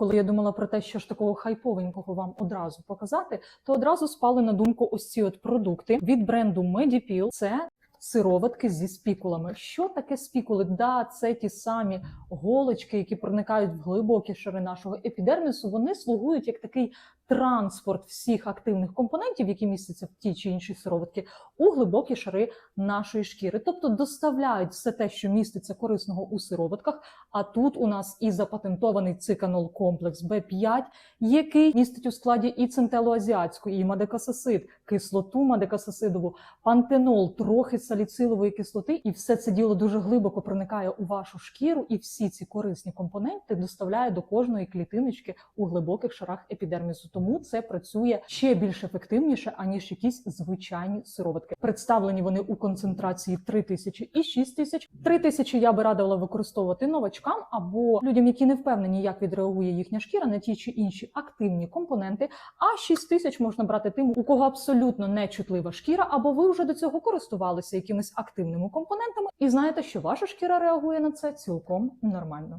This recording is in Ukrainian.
Коли я думала про те, що ж такого хайповенького вам одразу показати, то одразу спали на думку ось ці от продукти від бренду Medipil. Це сироватки зі спікулами. Що таке спікули? Да, це ті самі голочки, які проникають в глибокі шари нашого епідермісу. Вони слугують як такий транспорт всіх активних компонентів, які містяться в тій чи іншій сироватці, у глибокі шари нашої шкіри. Тобто доставляють все те, що міститься корисного у сироватках. А тут у нас і запатентований циканол комплекс Б5, який містить у складі і центелоазіатську, і мадекасасид, кислоту мадекасасидову, пантенол, трохи саліцилової кислоти, і все це діло дуже глибоко проникає у вашу шкіру, і всі ці корисні компоненти доставляє до кожної клітиночки у глибоких шарах епідермісу. Тому це працює ще більш ефективніше, аніж якісь звичайні сироватки. Представлені вони у концентрації 3000 і 6000. 3000 я би радила використовувати новачкам або людям, які не впевнені, як відреагує їхня шкіра на ті чи інші активні компоненти. А 6000 можна брати тим, у кого абсолютно нечутлива шкіра, або ви вже до цього користувалися якимись активними компонентами, і знаєте, що ваша шкіра реагує на це цілком нормально.